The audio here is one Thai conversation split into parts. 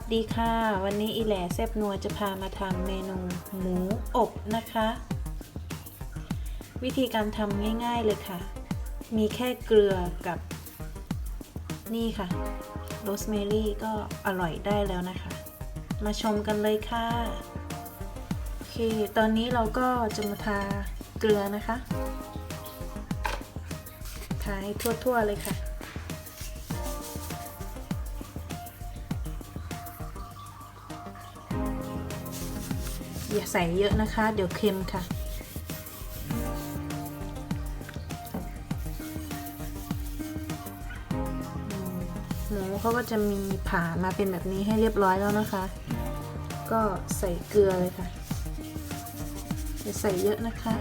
วัสดีค่ะ วันนี้อีแหล่แซบนัวจะพามาทำเมนูหมูอบนะคะ วิธีการทำง่ายๆเลยค่ะ มีแค่เกลือกับนี่ค่ะโรสแมรี่ก็อร่อยได้แล้วนะคะ มาชมกันเลยค่ะ โอเค ตอนนี้เราก็จะมาทาเกลือนะคะ ทาให้ทั่วๆเลยค่ะ อย่าใส่เยอะนะคะ เดี๋ยวเค็มค่ะ หมูเขาก็จะมีผ่ามาเป็นแบบนี้ให้เรียบร้อยแล้วนะคะ ก็ใส่เกลือเลยค่ะ อย่าใส่เยอะนะคะ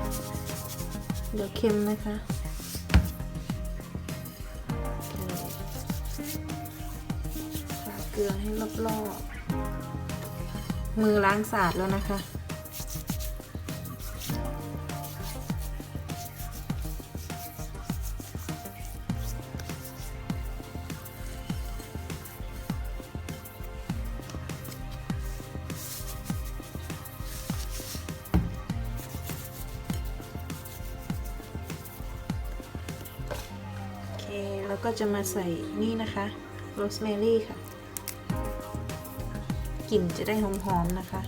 เดี๋ยวเค็มนะคะเกลือให้รอบๆ มือล้างสะอาดแล้วนะคะ ก็จะมาใส่นี่นะคะโรสแมรี่ค่ะ กลิ่นจะได้หอมๆนะคะ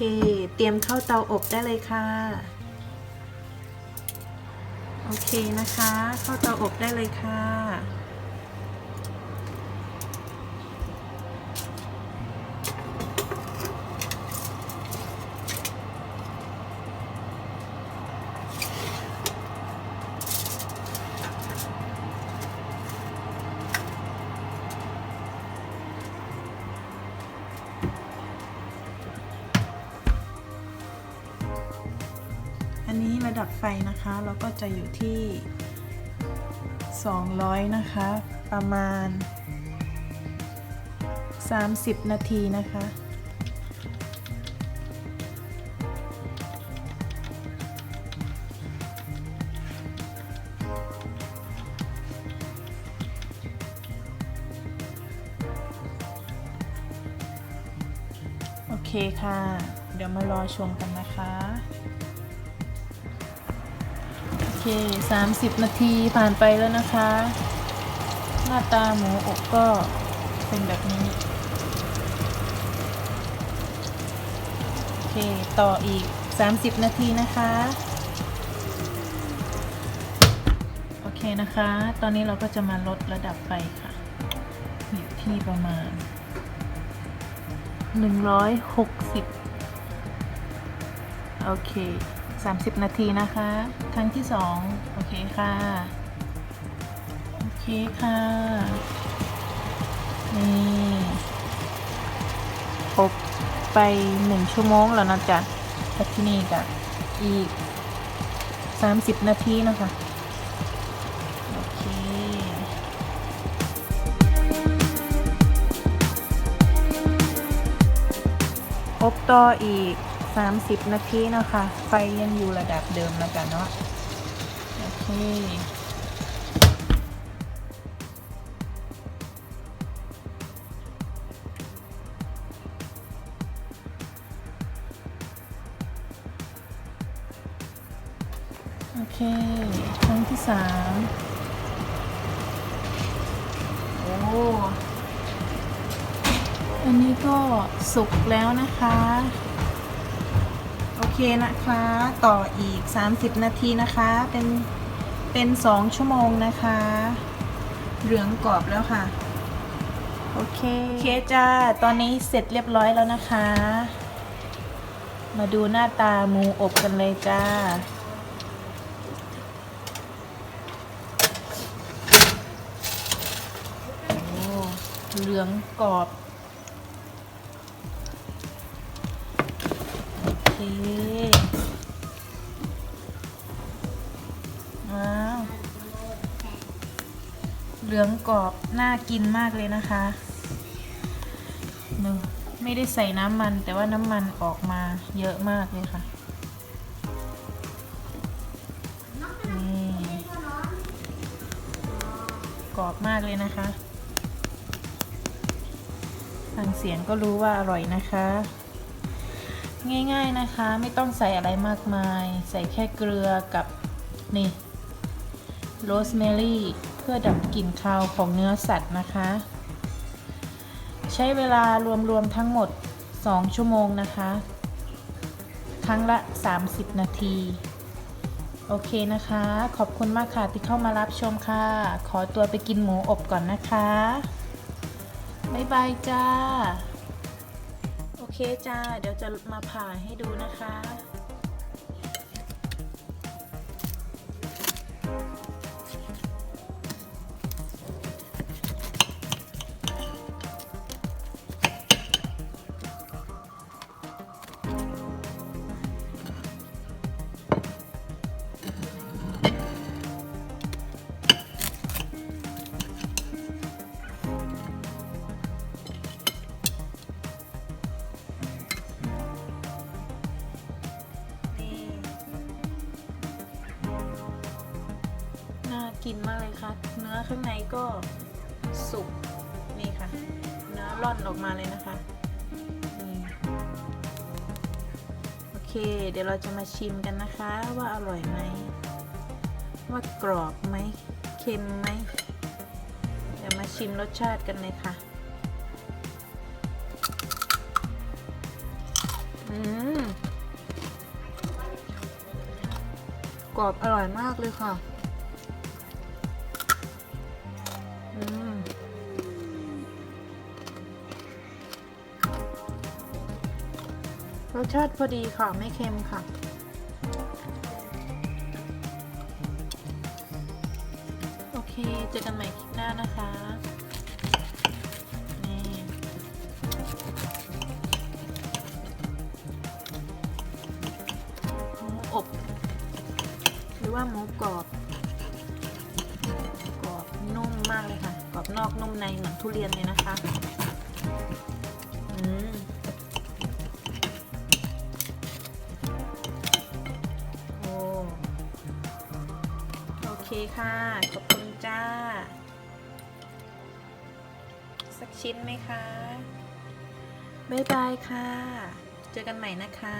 เค เตรียมเข้าเตาอบได้เลยค่ะ โอเคนะคะ เข้าเตาอบได้เลยค่ะ ดับไฟนะคะ เราก็จะอยู่ที่ 200 นะคะ ประมาณ 30 นาทีนะคะ โอเคค่ะ เดี๋ยวมารอชมกันนะคะ โอเค30นาทีผ่านไปแล้วนะคะ หน้าตาหมูอบก็เป็นแบบนี้ โอเค ต่ออีก30นาทีนะคะ โอเคนะคะ ตอนนี้เราก็จะมาลดระดับไฟค่ะ อยู่ที่ประมาณ160โอเค 30 นาทีนะคะ ครั้งที่ 2 โอเคค่ะ โอเคค่ะ นี่อบไป 1 ชั่วโมงแล้วนะจ๊ะที่นี่ก็อีก 30 นาทีนะคะ อบต่ออีก 30 นาทีนะคะ ไฟยังอยู่ระดับเดิมแล้วกันเนาะโอเคโอเคครั้งที่สามโอ้ อันนี้ก็สุกแล้วนะคะ โอเคนะคะ ต่ออีก 30 นาทีนะคะ เป็น เป็น2ชั่วโมงนะคะ เหลืองกรอบแล้วค่ะ โอเค โอเคจ้า ตอนนี้เสร็จเรียบร้อยแล้วนะคะ มาดูหน้าตาหมูอบกันเลยจ้าโอ้เหลืองกรอบ เคว้าว เหลืองกรอบ น่ากินมากเลยนะคะดูไม่ได้ใส่น้ำมัน แต่ว่าน้ำมันออกมาเยอะมากเลยค่ะนี่กรอบมากเลยนะคะ ฟังเสียงก็รู้ว่าอร่อยนะคะ ง่าย ๆนะคะ ไม่ต้องใส่อะไรมากมาย ใส่แค่เกลือกับนี่โรสแมรี่เพื่อดับกลิ่นคาวของเนื้อสัตว์นะคะ ใช้เวลารวมๆทั้งหมด 2 ชั่วโมงนะคะ ครั้งละ 30 นาที โอเคนะคะ ขอบคุณมากค่ะที่เข้ามารับชมค่ะ ขอตัวไปกินหมูอบก่อนนะคะ บ๊ายบายจ้า เคจ้า เดี๋ยวจะมาผ่าให้ดูนะคะ กินมากเลยค่ะ เนื้อข้างในก็สุกนี่ค่ะ เนื้อร่อนออกมาเลยนะคะนี่โอเค เดี๋ยวเราจะมาชิมกันนะคะ ว่าอร่อยไหม ว่ากรอบไหมเค็มไหมเดี๋ยวมาชิมรสชาติกันเลยค่ะ อืมกรอบอร่อยมากเลยค่ะ รสชาติพอดีค่ะ ไม่เค็มค่ะ โอเค เจอกันใหม่คลิปหน้านะคะนี่หมูอบหรือว่าหมูกรอบ กรอบนุ่มมากเลยค่ะ กรอบนอกนุ่มในเหมือนทุเรียนเลยนะคะ ค่ะ ขอบคุณจ้า สักชิ้นไหมคะบ๊ายบายค่ะ เจอกันใหม่นะคะ